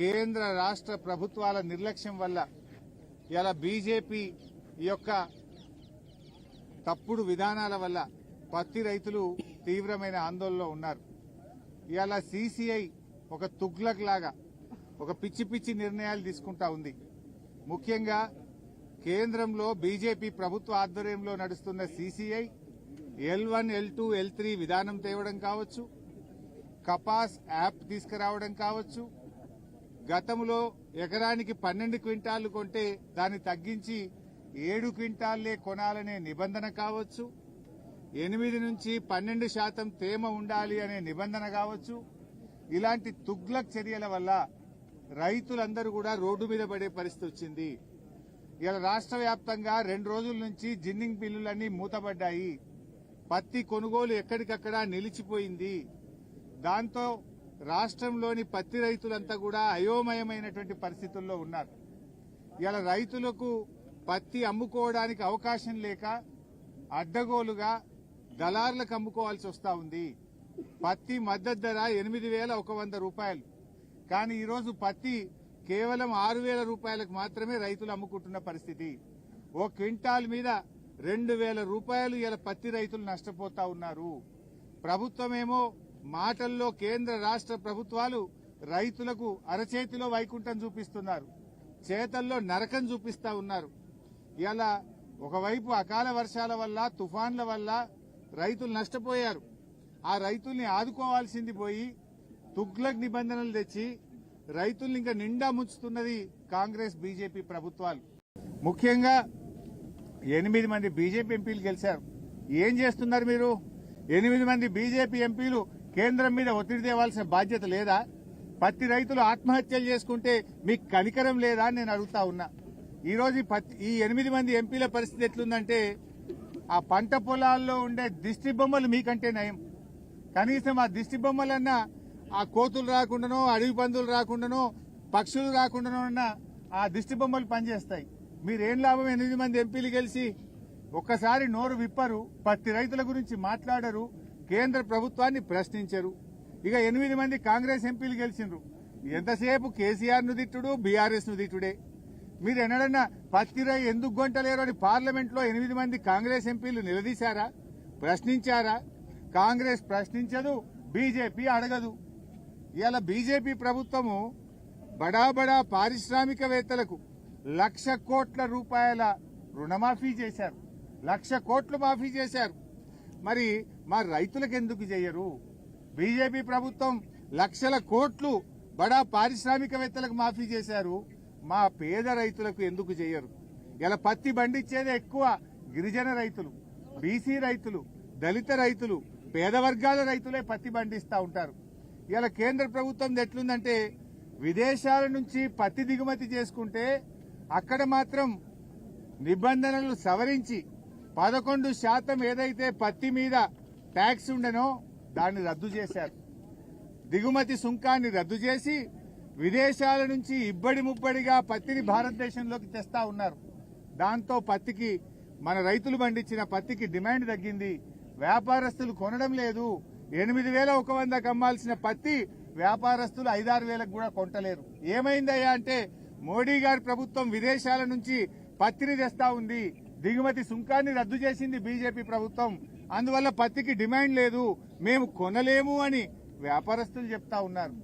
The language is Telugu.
కేంద్ర రాష్ట్ర ప్రభుత్వాల నిర్లక్ష్యం వల్ల ఇలా బీజేపీ ఈ యొక్క తప్పుడు విధానాల వల్ల పత్తి రైతులు తీవ్రమైన ఆందోళనలో ఉన్నారు. ఇవాళ సీసీఐ ఒక తుగ్లక్ లాగా ఒక పిచ్చి పిచ్చి నిర్ణయాలు తీసుకుంటా ఉంది. ముఖ్యంగా కేంద్రంలో బీజేపీ ప్రభుత్వ ఆధ్వర్యంలో నడుస్తున్న CCI L one L two L three విధానం తేవడం కావచ్చు కపాస్ యాప్ తీసుకురావడం కావచ్చు గతంలో ఎకరానికి పన్నెండు క్వింటాళ్ళు కొంటే దాన్ని తగ్గించి ఏడు క్వింటాల్లే కొనాలనే నిబంధన కావచ్చు. ఎనిమిది నుంచి పన్నెండు శాతం తేమ ఉండాలి అనే నిబంధన కావచ్చు. ఇలాంటి తుగ్లక్ చర్యల వల్ల రైతులందరూ కూడా రోడ్డు మీద పడే పరిస్థితి వచ్చింది. ఇలా రాష్ట్ర వ్యాప్తంగా రెండు రోజుల నుంచి జిన్నింగ్ బిల్లులన్నీ మూతబడ్డాయి పత్తి కొనుగోలు ఎక్కడికక్కడ నిలిచిపోయింది. దాంతో రాష్ట్రంలోని పత్తి రైతులంతా కూడా అయోమయమైనటువంటి పరిస్థితుల్లో ఉన్నారు. ఇలా రైతులకు పత్తి అమ్ముకోవడానికి అవకాశం లేక అడ్డగోలుగా దళారులకు అమ్ముకోవాల్సి వస్తా ఉంది. పత్తి మద్దతు ధర ఎనిమిది వేల ఒక వంద రూపాయలు. కానీ ఈరోజు పత్తి కేవలం ఆరు వేల రూపాయలకు మాత్రమే రైతులు అమ్ముకుంటున్న పరిస్థితి. ఓ క్వింటాల్ మీద రెండు వేల రూపాయలు ఇలా పత్తి రైతులు నష్టపోతా ఉన్నారు. ప్రభుత్వమేమో మాటల్లో కేంద్ర రాష్ట్ర ప్రభుత్వాలు రైతులకు అరచేతిలో వైకుంఠం చూపిస్తున్నారు. చేతల్లో నరకం చూపిస్తా ఉన్నారు. ఇలా ఒకవైపు అకాల వర్షాల వల్ల తుఫాన్ల వల్ల రైతులు నష్టపోయారు. ఆ రైతుల్ని ఆదుకోవాల్సింది పోయి తుగ్లక్ నిబంధనలు తెచ్చి రైతుల్ని ఇంకా నిండా ముంచుతున్నది కాంగ్రెస్ బీజేపీ ప్రభుత్వాలు. ముఖ్యంగా ఎనిమిది మంది బీజేపీ ఎంపీలు గెలిచారు. ఏం చేస్తున్నారు మీరు? ఎనిమిది మంది బీజేపీ ఎంపీలు కేంద్రం మీద ఒత్తిడి తేవాల్సిన బాధ్యత లేదా? పత్తి రైతులు ఆత్మహత్యలు చేసుకుంటే మీకు కనికరం లేదా నేను అడుగుతా ఉన్నా. ఈరోజు ఈ పత్తి ఈ ఎనిమిది మంది ఎంపీల పరిస్థితి ఎట్లుందంటే ఆ పంట పొలాల్లో ఉండే దిష్టి బొమ్మలు మీకంటే నయం. కనీసం ఆ దిష్టి బొమ్మలన్నా ఆ కోతులు రాకుండానో అడవి పందులు రాకుండానో పక్షులు రాకుండానో అన్నా ఆ దిష్టి బొమ్మలు పనిచేస్తాయి. మీరేం లాభం ఎనిమిది మంది ఎంపీలు గెలిచి ఒక్కసారి నోరు విప్పరు పత్తి రైతుల గురించి మాట్లాడరు కేంద్ర ప్రభుత్వాన్ని ప్రశ్నించరు. ఇక ఎనిమిది మంది కాంగ్రెస్ ఎంపీలు గెలిచిండ్రు. ఎంతసేపు కేసీఆర్ను దిట్టుడు బీఆర్ఎస్ను దిట్టుడే తిట్టుడే? మీరు ఎన్నడన్నా పత్తి ఎందుకు గొంటలేరు అని పార్లమెంట్లో ఎనిమిది మంది కాంగ్రెస్ ఎంపీలు నిలదీశారా? ప్రశ్నించారా? కాంగ్రెస్ ప్రశ్నించదు బీజేపీ అడగదు. ఇలా బీజేపీ ప్రభుత్వము బడా బడా పారిశ్రామికవేత్తలకు లక్ష కోట్ల రూపాయల రుణమాఫీ చేశారు. లక్ష కోట్లు మాఫీ చేశారు. మరి మా రైతులకు ఎందుకు చేయరు? బీజేపీ ప్రభుత్వం లక్షల కోట్లు బడా పారిశ్రామికవేత్తలకు మాఫీ చేశారు. మా పేద రైతులకు ఎందుకు చేయరు? ఇలా పత్తి బండిచ్చేదే ఎక్కువ గిరిజన రైతులు బీసీ రైతులు దళిత రైతులు పేద వర్గాల రైతులే పత్తి బండిస్తూ ఉంటారు. ఇలా కేంద్ర ప్రభుత్వం ఎట్లుందంటే విదేశాల నుంచి పత్తి దిగుమతి చేసుకుంటే అక్కడ మాత్రం నిబంధనలు సవరించి పదకొండు శాతం ఏదైతే పత్తి మీద ట్యాక్స్ ఉండనో దాన్ని రద్దు చేశారు. దిగుమతి సుంకాన్ని రద్దు చేసి విదేశాల నుంచి ఇబ్బడి ముబ్బడిగా పత్తిని భారతదేశంలోకి తెస్తా ఉన్నారు. దాంతో పత్తికి మన రైతులు పండించిన పత్తికి డిమాండ్ తగ్గింది. వ్యాపారస్తులు కొనడం లేదు. ఎనిమిది వేల ఒక వందకు అమ్మాల్సిన పత్తి వ్యాపారస్తులు ఐదారు వేలకు కూడా కొంటలేరు. ఏమైందయ్యా అంటే మోడీ గారి ప్రభుత్వం విదేశాల నుంచి పత్తిని తెస్తా ఉంది. దిగుమతి సుంకాన్ని రద్దు చేసింది బీజేపీ ప్రభుత్వం. అందువల్ల పత్తికి డిమాండ్ లేదు. మేము కొనలేము అని వ్యాపారస్తులు చెప్తా ఉన్నారు.